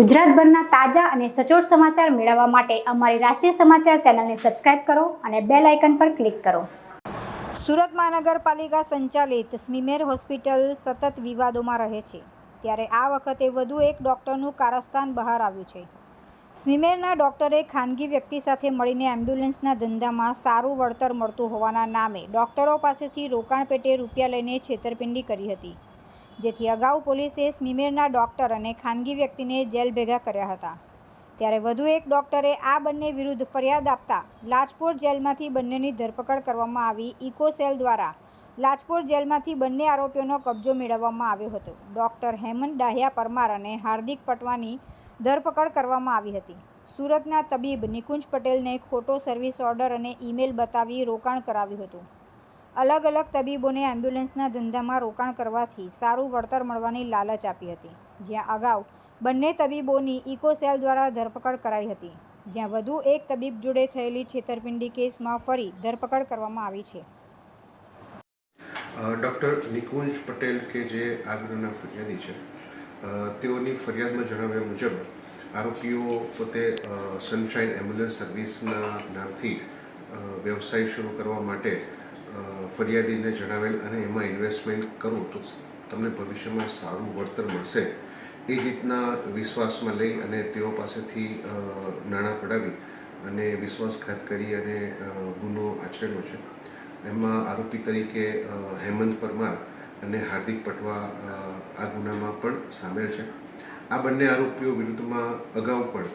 ગુજરાતભરના તાજા અને સચોટ સમાચાર મેળવવા માટે અમારી રાષ્ટ્રીય સમાચાર ચેનલને સબસ્ક્રાઇબ કરો અને બેલ આઇકન પર ક્લિક કરો. સુરત મહાનગરપાલિકા સંચાલિત સ્મીમેર હોસ્પિટલ સતત વિવાદોમાં રહે છે. ત્યારે આ વખતે વધુ એક ડૉક્ટરનું કારસ્તાન બહાર આવ્યું છે. સ્મીમેરના ડૉક્ટરે ખાનગી વ્યક્તિ સાથે મળીને એમ્બ્યુલન્સના ધંધામાં સારું વળતર મળતું હોવાના નામે ડૉક્ટરો પાસેથી રોકાણ પેટે રૂપિયા લઈને છેતરપિંડી કરી હતી. જેથી અગાઉ પોલીસે સ્મીમેરના ડોક્ટર અને ખાનગી વ્યક્તિને જેલ ભેગા કર્યા હતા. ત્યારે વધુ એક ડોક્ટરે આ બંને વિરુદ્ધ ફરિયાદ આપતા લાજપોર જેલમાંથી બંનેની ધરપકડ કરવામાં આવી ઇકોસેલ દ્વારા લાજપોર જેલમાંથી બંને આરોપીઓનો કબજો મેળવવામાં આવ્યો હતો. ડૉક્ટર હેમંત ડાહિયા પરમાર અને હાર્દિક પટવાની ધરપકડ કરવામાં આવી હતી. સુરતના તબીબ નિકુંજ પટેલને ખોટો સર્વિસ ઓર્ડર અને ઈમેલ બતાવી રોકાણ કરાવ્યું હતું. અલગ અલગ તબીબોને એમ્બ્યુલન્સના ધંધામાં રોકાણ કરવાથી સારું વળતર મળવાની લાલચ આપી હતી. જ્યાં અગાઉ બંને તબીબોની ઇકોસેલ દ્વારા ધરપકડ કરાઈ હતી. જ્યાં વધુ એક તબીબ જોડે થયેલી છેતરપિંડી કેસમાં ફરી ધરપકડ કરવામાં આવી છે. ડૉક્ટર નિકુંજ પટેલ કે જે આગળના ફરિયાદી છે તેઓની ફરિયાદમાં જણાવ્યા મુજબ આરોપીઓ પોતે સનશાઇન એમ્બ્યુલન્સ સર્વિસના નામથી વ્યવસાય શરૂ કરવા માટે ફરિયાદીને જણાવેલ અને એમાં ઇન્વેસ્ટમેન્ટ કરો તો તમને ભવિષ્યમાં સારું વળતર મળશે. એ રીતના વિશ્વાસમાં લઈ અને તેઓ પાસેથી નાણાં પડાવી અને વિશ્વાસઘાત કરી અને ગુનો આચરેલો છે. એમાં આરોપી તરીકે હેમંત પરમાર અને હાર્દિક પટવા આ ગુનામાં પણ સામેલ છે. આ બંને આરોપીઓ વિરુદ્ધમાં અગાઉ પણ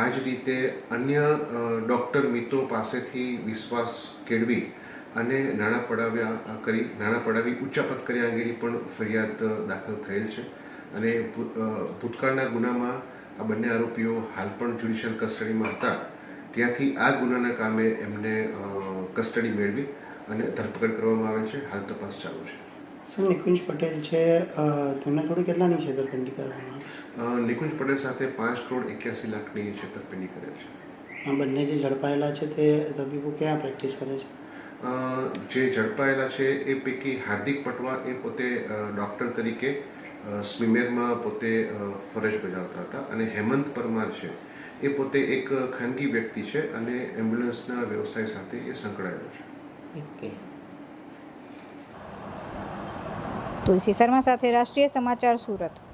આ જ રીતે અન્ય ડૉક્ટર મિત્રો પાસેથી વિશ્વાસ કેળવી અને નાણાં પડાવ્યા કરી નાણાં પડાવી ઉચ્ચાપત કર્યા અંગેની પણ ફરિયાદ દાખલ થયેલ છે. અને ભૂતકાળના ગુનામાં આ બંને આરોપીઓ હાલ પણ જ્યુડિશિયલ કસ્ટડીમાં હતા. ત્યાંથી આ ગુનાના કામે એમને કસ્ટડી મેળવી અને ધરપકડ કરવામાં આવેલ છે. હાલ તપાસ ચાલુ છે. સર નિકુંજ પટેલ છે તેમના જોડે કેટલાની છેતરપિંડી કરવામાં? નિકુંજ પટેલ સાથે પાંચ કરોડ એક્યાસી લાખની છેતરપિંડી કરેલ છે. આ બંને જે ઝડપાયેલા છે તે તબીબો ક્યાં પ્રેક્ટિસ કરે છે? જે ઝડપાયેલા છે એ પૈકી હાર્દિક પટવા એ પોતે ડૉક્ટર તરીકે સ્વિમેરમાં પોતે ફરજ બજાવતા હતા અને હેમંત પરમાર છે એ પોતે એક ખાનગી વ્યક્તિ છે અને એમ્બ્યુલન્સના વ્યવસાય સાથે એ સંકળાયેલો છે. તુલસી શર્મા સાથે રાષ્ટ્રીય સમાચાર સુરત.